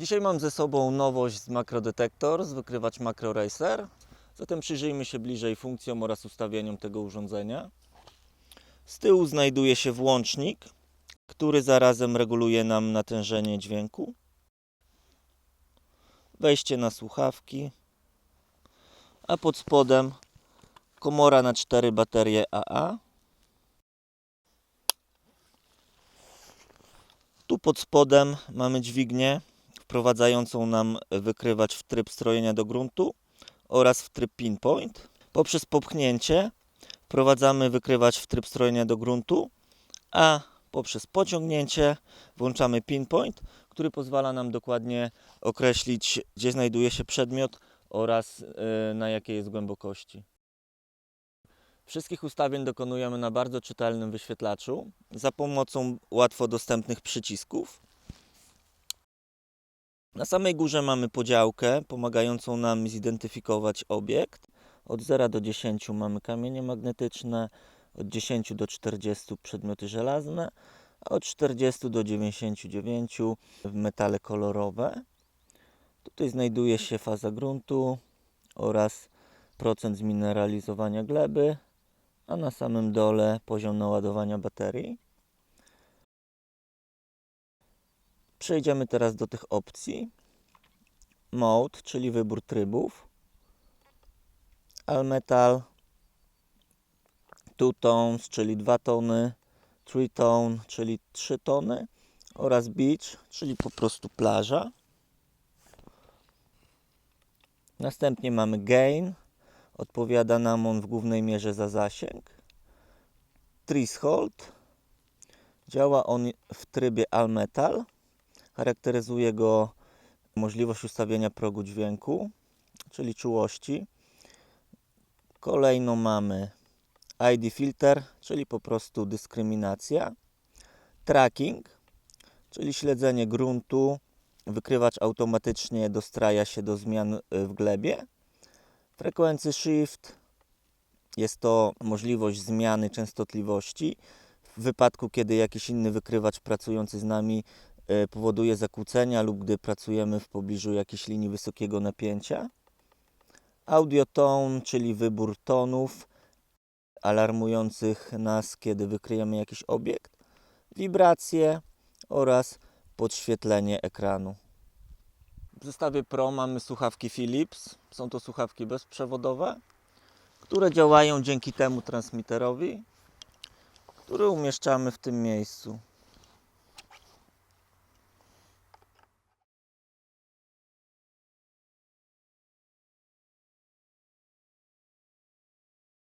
Dzisiaj mam ze sobą nowość z Macrodetektor, z wykrywacz Macro Racer. Zatem przyjrzyjmy się bliżej funkcjom oraz ustawieniom tego urządzenia. Z tyłu znajduje się włącznik, który zarazem reguluje nam natężenie dźwięku. Wejście na słuchawki, a pod spodem komora na cztery baterie AA. Tu pod spodem mamy dźwignię wprowadzającą nam wykrywacz w tryb strojenia do gruntu oraz w tryb pinpoint. Poprzez popchnięcie wprowadzamy wykrywacz w tryb strojenia do gruntu, a poprzez pociągnięcie włączamy pinpoint, który pozwala nam dokładnie określić, gdzie znajduje się przedmiot oraz y, na jakiej jest głębokości. Wszystkich ustawień dokonujemy na bardzo czytelnym wyświetlaczu za pomocą łatwo dostępnych przycisków. Na samej górze mamy podziałkę pomagającą nam zidentyfikować obiekt. Od 0 do 10 mamy kamienie magnetyczne, od 10 do 40 przedmioty żelazne, a od 40 do 99 metale kolorowe. Tutaj znajduje się faza gruntu oraz procent zmineralizowania gleby, a na samym dole poziom naładowania baterii. Przejdziemy teraz do tych opcji. Mode, czyli wybór trybów. Almetal, two tones, czyli 2 tony, three tone, czyli 3 tony oraz beach, czyli po prostu plaża. Następnie mamy gain, odpowiada nam on w głównej mierze za zasięg. Threshold, działa on w trybie all metal, charakteryzuje go możliwość ustawienia progu dźwięku, czyli czułości. Kolejno mamy ID filter, czyli po prostu dyskryminacja. Tracking, czyli śledzenie gruntu. Wykrywacz automatycznie dostraja się do zmian y, w glebie. Frekwency shift jest to możliwość zmiany częstotliwości w wypadku, kiedy jakiś inny wykrywacz pracujący z nami powoduje zakłócenia lub gdy pracujemy w pobliżu jakiejś linii wysokiego napięcia. Audio tone, czyli wybór tonów alarmujących nas, kiedy wykryjemy jakiś obiekt. Wibracje oraz podświetlenie ekranu. W zestawie Pro mamy słuchawki Philips. Są to słuchawki bezprzewodowe, które działają dzięki temu transmiterowi, który umieszczamy w tym miejscu.